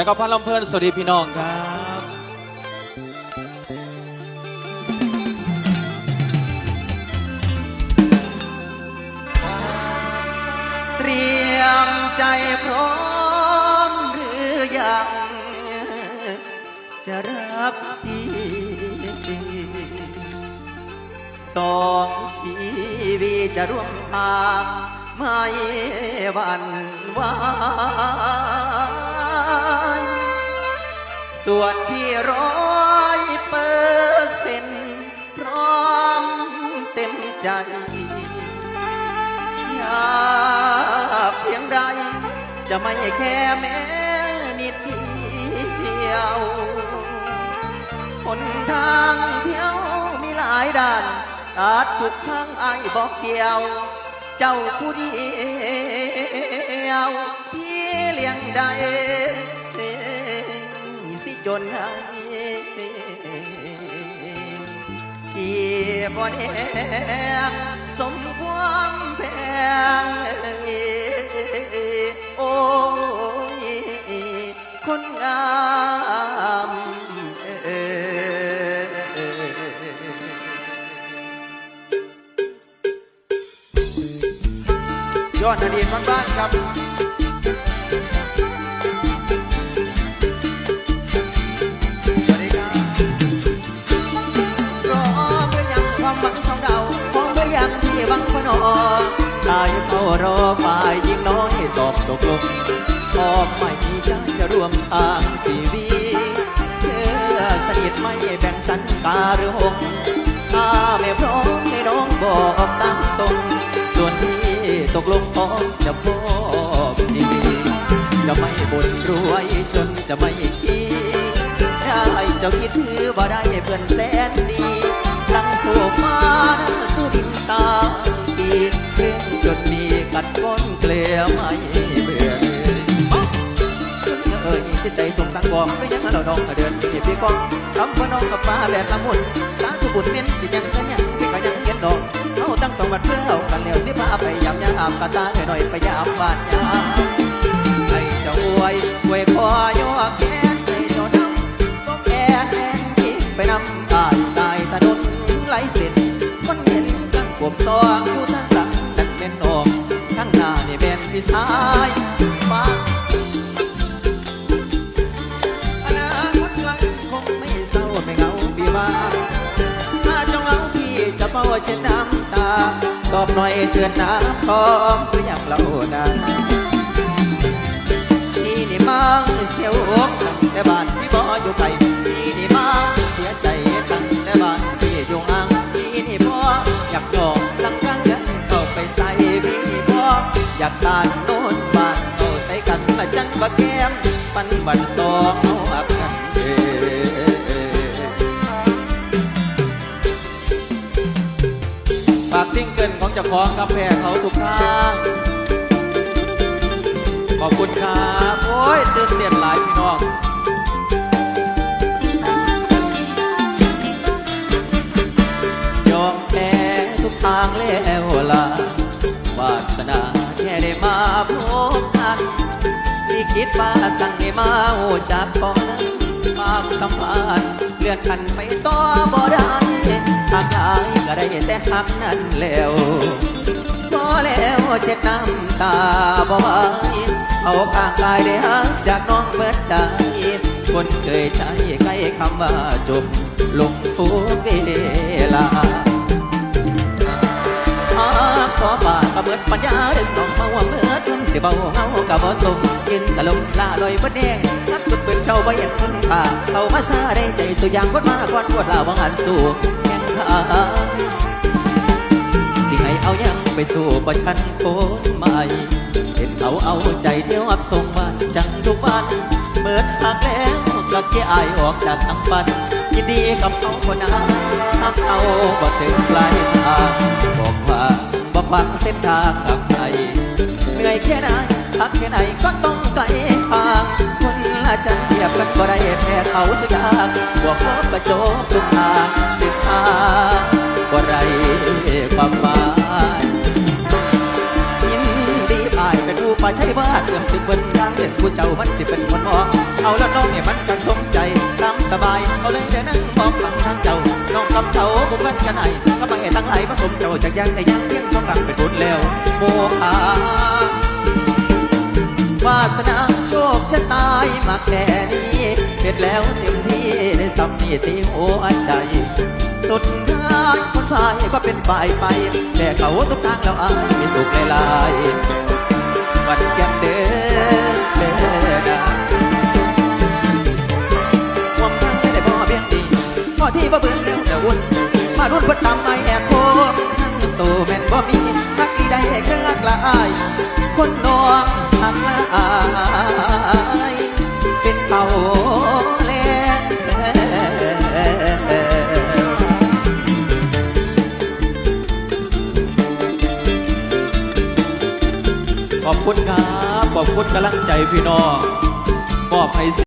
จักรพันธ์ลำเพลินสวัสดีพี่น้องครับเตรียมใจพร้อมหรือยัง จะรักพี่สองชีวิตจะร่วมทางไม่หวันไหวายส่วนพี่ร้อยเปอร์เซ็นพร้อมเต็มใจอยากเพียงใดจะไม่แค่แม้นิดเดียวหนทางเที่ยวมีหลายด้านอาจถูกทางไอ้บอกเกี่ยว เจ้าผู้เดียวพี่เลี้ยงได้สิจนให้พี่บ่แดงสมความแพงโอ้ยคนงาม อดอดีตบ้านๆครับสวัสดีครับพร้อยังความหวังของเราพร้อมหรือยังที่วังพนอชายเขารอฝ่ายยิงน้อยตอบตกลงพอมไม่ใจจะร่วมทางชีวิตเชื่อสนิทไม่แบ่งสันกาหรือหง ตกลงพร้อจะพบชีจะไม่บ่นรวยจนจะไม่คิดได้เจ้าคิดถือว่าได้เพื่อนแสนดีลังสู้มาสู้ดินตาอีกเรื่องจนมีกัดก้นเกลียไม่เบื่อเลยเอ้ยจิตใจสงสังบอกหรือยังเราดองเดินเก็บพี่กองคำว่าน้องกับป้าแบบละมุนสาธุบุญเม้นจิตยังกันยังพี่ก็ยังเก็ดดอก สองบัดเพื่อเอากันแล้วสิพาไปยำยามกันตาหน่อยไปยามบ้านยามให้เจ้าอวยอวยคอยอแขนให้เจ้าดำก็แอนแอนทิ้งไปนำตายตายถนนไหลเส้นคนเห็นตั้งกบตองผู้ทั้งหลังนั่นเป็นนองทั้งหน้านี่เป็นพี่ชายฟังอนาคตไกลคงไม่เศร้าไม่เหงาปีว่า พี่จะเฝ้าเช็ดน้ำตา ตอบหน่อยเตือนน้ำพร้อมหรือยังเรานาที่นี่มั่งเสียวอกตั้งแต่บ้านพี่บ่อยู่ไกลที่นี่มั่งเสียใจตั้งแต่บ้านพี่อยู่อ่างที่นี่พ่ออยากยอมลังกังยันเข้าไปใส่พี่พ่ออยากตานโน่นบ้านเอาใส่กันละจังว่าแก้มปันบันสองเอาากซิงเกิลของเจ้าของกาแฟเขาทุกทางขอบคุณครับ โอ้ยตื่นเต้นหลายพี่น้องยอมแพ้ทุกทางแล้วล่ะวาสนาแค่ได้มาพบกันที่คิดว่าสั่งให้มาหูจากของนั้นความสัมพันธ์เลื่อนกันไปต่อบ่ได้ทางหลาย ก็ได้แต่หักนั้นแล้วพอแล้วเช็ดน้ำตาบ่ไหวเอาข้างกายได้หักจากน้องเมื่อใจคนเคยใช้ใกล้คำว่าจบลงทุกเวลาหากขอฝากกระเบิดปัญญาดึงน้องมาว่าเมื่อทุ่มสิเบาเฮากะบ่สมกินกะลงลาลอยบ่แดงนักจุดเปืนเจ้าบ่เห็นคุณค่าเข้ามาซาได้ใจสุดอย่างกดมาก่อนปวดลาวังอันสู่ สิให้เอายังไปสู่ประชันคนใหม่ เห็นเขาเอาใจเที่ยวอับส่งบ้านจังทุกวันเปิดหากแล้วก็เกี้ยอายออกจากทางฝันยินดีกับเขาคนนั้นทำเอาบ่ถึงปลายทางบอกว่าบอกหวังเส้นทางกับใครเหนื่อยแค่ไหนพักแค่ไหนก็ต้องไกลทางคนละใจเทียบกันบ่ได้แพ้เขาสักอย่างบวกลบประโจบทุกทาง ติดทาไรความหมายยินดีอายเป็นผู้ป่าใช่ว่าเติมถึงบนทางเดินผู้เจ้ามันสิเป็นคนมองเอาแล้วน้องเนี่ยมันกังสมใจตามสบายเอาเลยเดี๋ยวนั่งมองฟังทางเจ้าน้องกับเขาบุกันกันไหนก็ไม่ตั้งไหลผสมเจ้าจากยังในยังเพียงช่องกลางเป็นบุญแล้วโมอาวาสนาโชคชะตายมาแค่นี้เห็นแล้วเต็มที่ได้สัมนีตีหัวใจ สุดท้ายคนพายก็เป็นฝ่ายไป แต่เขาทุกทางแล้วอายมีสุขหลายๆวันแก้มเด้เด้อนะความทางไม่ได้พอเพียงดีพอที่บ่เบื่อแล้วแต่วุ่นมารุ่นเพิ่นตามไม่แอบโคทั้งสู่แม่นบ่มีทักอีได้เครื่องกลาย คนนองทางลายเป็นเต่า คุณครับขอบคุณกำลังใจพี่น้องมอบให้